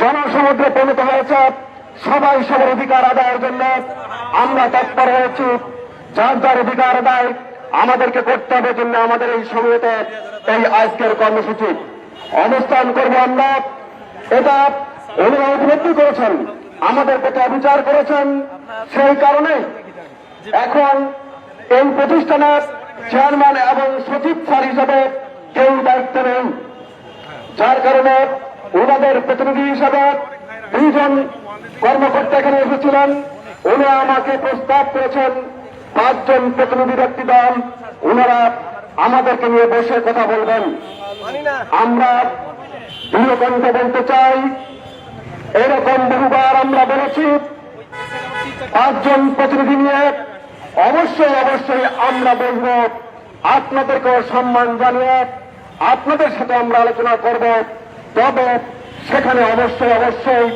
জনসমুদ্রে পরিণত হয়েছে। সবাই সবার অধিকার আদায়ের জন্য আমরা তৎপর হয়েছি। যার যার অধিকার আদায় আমাদেরকে করতে হবে জন্য আমাদের এই সময়তে এই আজকের কর্মসূচি। অবস্থান করব আমরা। এটা ওনারা উপলব্ধি করেছেন, আমাদের প্রতি অবিচার করেছেন সেই কারণে এখন এই প্রতিষ্ঠানের চেয়ারম্যান এবং সচিব স্যার হিসেবে কেউ দায়িত্ব নেই। যার কারণে ওনাদের প্রতিনিধি হিসাবে দুইজন কর্মকর্তা এখানে এসেছিলেন। উনি আমাকে প্রস্তাব করেছেন, পাঁচজন প্রতিনিধি ব্যক্তি দল ওনারা আমাদেরকে নিয়ে বসে কথা বলবেন। আমরা দৃঢ়কণ্ঠে বলতে চাই, এরকম বহুবার আমরা বলেছি, পাঁচজন প্রতিনিধি নিয়ে অবশ্যই অবশ্যই আমরা বলব, আপনাদেরকেও সম্মান জানিয়ে আপনাদের সাথে আমরা আলোচনা করব। তবে সেখানে অবশ্যই অবশ্যই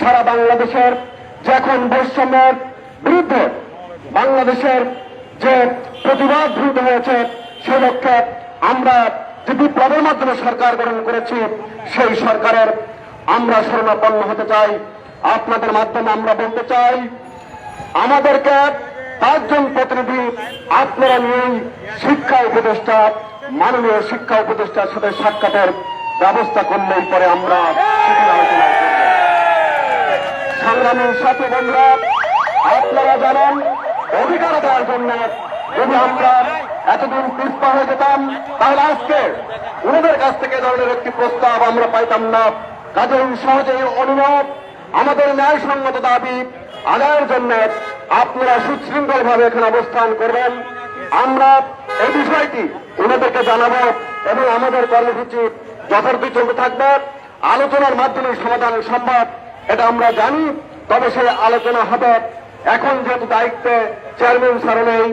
সারা বাংলাদেশের যে এখন বৈষম্যের বিরুদ্ধে বাংলাদেশের যে প্রতিবাদ দ্রুত হয়েছে, সে লক্ষ্যে আমরা যে বিপ্লবের মাধ্যমে সরকার গঠন করেছি, সেই সরকারের আমরা শরণাপন্ন হতে চাই। আপনাদের মাধ্যমে আমরা বলতে চাই, আমাদেরকে পাঁচজন প্রতিনিধি আপনারা নিয়েই শিক্ষা উপদেষ্টা মাননীয় শিক্ষা উপদেষ্টার সাথে সাক্ষাতের ব্যবস্থা করলেই পরে আমরা সেখানে আলোচনা করব। সংগ্রামী সাথী বন্ধুরা, আপনারা জানেন, অধিকার দেওয়ার জন্য যদি আমরা এতদিন পিছপা হয়ে যেতাম, তাহলে আজকে ওনাদের কাছ থেকে ধরনের একটি প্রস্তাব আমরা পাইতাম না। কাজেই সহজেই অনুরোধ, আমাদের ন্যায়সঙ্গত দাবি আদায়ের জন্য আপনারা সুশৃঙ্খল ভাবে এখানে অবস্থান করবেন। আমরা এই বিষয়টি ওনাদেরকে জানাব এবং আমাদের কর্মসূচি যথার্থ চলতে থাকবে। আলোচনার মাধ্যমে সমাধান সম্ভব, এটা আমরা জানি, তবে সেই আলোচনা হবে। এখন যেহেতু দায়িত্বে চেয়ারম্যান স্যারও নেই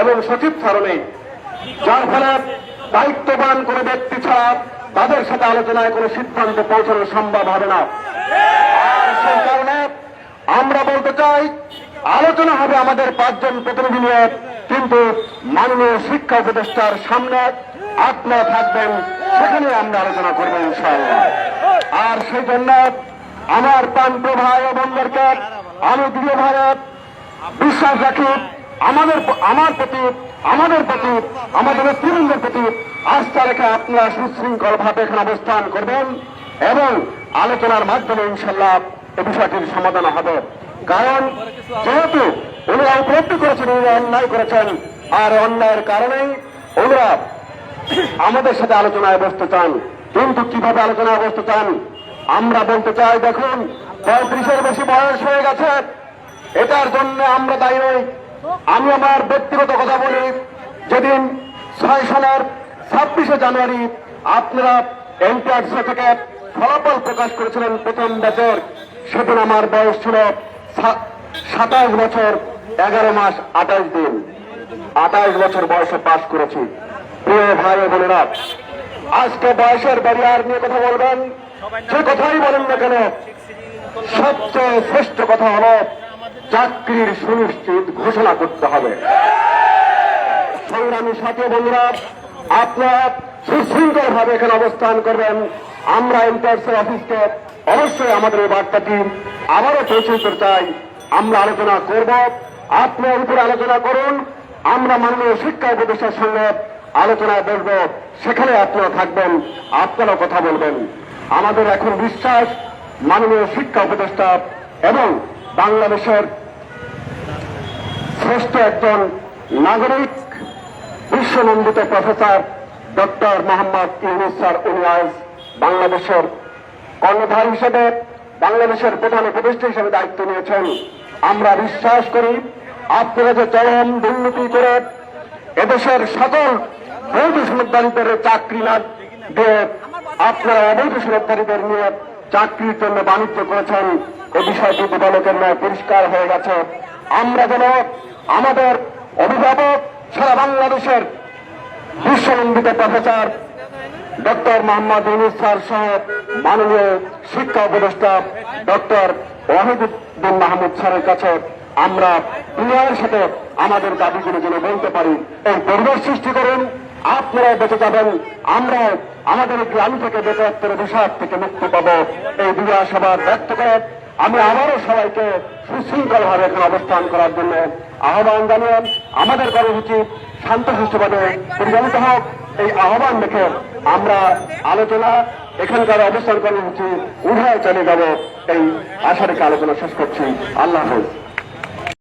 এবং সচিব স্যারও নেই, যার ফলে দায়িত্ববান কোনো ব্যক্তি ছাড়া তাদের সাথে আলোচনায় কোনো সিদ্ধান্ত পৌঁছানো সম্ভব হবে না। আর সেই কারণে আমরা বলতে চাই, আলোচনা হবে আমাদের পাঁচজন প্রতিনিধি নিয়ে কিন্তু মাননীয় শিক্ষা উপদেষ্টার সামনে আপনারা থাকবেন সেখানে আমরা আলোচনা করব, ইনশাআল্লাহ। আর সেই জন্য আমার প্রান্ত ভাই বোনদেরকে আমি দৃঢ় ভারত, বিশ্বাস রাখি, আমাদের আমার প্রতি, আমাদের প্রতি, আমাদের নেতৃবৃন্দের প্রতি আস্থা রেখে আপনারা সুশৃঙ্খল ভাবে এখানে অবস্থান করবেন এবং আলোচনার মাধ্যমে ইনশাল্লাহ এ বিষয়টির সমাধান হবে। কারণ যেহেতু ওনারা উপলব্ধি করেছেন, উনি অন্যায় করেছেন, আর অন্যায়ের কারণেই ওনারা আমাদের সাথে আলোচনায় বসতে চান। কিন্তু কীভাবে আলোচনায় বসতে চান? আমরা বলতে চাই, দেখুন, পঁয়ত্রিশের বেশি বয়স হয়ে গেছে। এটার জন্য আমরা দায়ী নই। আমি আমার ব্যক্তিগত কথা বলি, যেদিন ছয় সালের ছাব্বিশে জানুয়ারি আপনারা এনটিআরসি থেকে ফলাফল প্রকাশ করেছিলেন প্রথম ব্যাচের সেদিন আমার বয়স ছিল সাতাশ বছর, এগারো মাস আঠাশ দিন। আঠাশ বছর বয়সে পাশ করেছি। প্রিয় ভাই বোনেরা, আজকে বয়সের ব্যারিয়ার নিয়ে কথা বলবেন। যে কথাই বলেন না কেন, সবচেয়ে শ্রেষ্ঠ কথা হল, চাকরির সুনিশ্চিত ঘোষণা করতে হবে। সংগ্রামী সাথী বন্ধুরা, আপনারা সুশৃঙ্খল ভাবে এখানে অবস্থান করবেন। আমরা ইন্টারসেল অফিসকে অবশ্যই আমাদের এই বার্তাটি আবারও পৌঁছে চাই। আমরা আলোচনা করব। আপনার উপরে আলোচনা করুন। আমরা মাননীয় শিক্ষা উপদেষ্টার সঙ্গে আলোচনায় বসব। সেখানে আপনারা থাকবেন। আপনারা কথা বলবেন। আমাদের এখন বিশ্বাস, মাননীয় শিক্ষা উপদেষ্টা এবং বাংলাদেশের শ্রেষ্ঠ একজন নাগরিক, বিশ্বনন্দিত professor doctor Mohammad Yunus sir, উনি বাংলাদেশের কর্ণধার হিসেবে বাংলাদেশের প্রধান উপদেষ্টা হিসেবে দায়িত্ব নিয়েছেন। আমরা বিশ্বাস করি, আপনারা যে চরম দুর্নীতি করে এদেশের সকল বৈধ সনদদারীদের চাকরি না দিয়ে আপনারা অবৈধ সনদদারীদের নিয়ে চাকরির জন্য বাণিজ্য করেছেন, এ বিষয়টি দিবালোকের ন্যায় পরিষ্কার হয়ে গেছে। আমরা যেন আমাদের অভিভাবক সারা বাংলাদেশের বিশ্বনন্দিত professor doctor Mohammad Yunus sir সহ মাননীয় শিক্ষা উপদেষ্টা ডক্টর ওয়াহিদুদ্দিন মাহমুদ স্যারের কাছে আমরা বিনয়ের সাথে আমাদের দাবিগুলো যেন বলতে পারি এই পরিবেশ সৃষ্টি করুন। আপনারা বেঁচে যাবেন আমরা আমাদের গ্রাম থেকে বেকারত্বের বিষয় থেকে মুক্তি পাবো। এই দুই আশাবাদ ব্যক্ত করে আমি আবারও সবাইকে সুশৃঙ্খলভাবে এখানে অবস্থান করার জন্য আহ্বান জানিয়ে আমাদের কর্মসূচি শান্ত সুষ্ঠুভাবে পরিচালিত হোক। এই আহ্বান দেখে আমরা আলোচনা এখানকার অবস্থান কর্মসূচি উভয় চলে যাব। এই আশা রেখে আলোচনা শেষ করছি। আল্লাহ হাফেজ।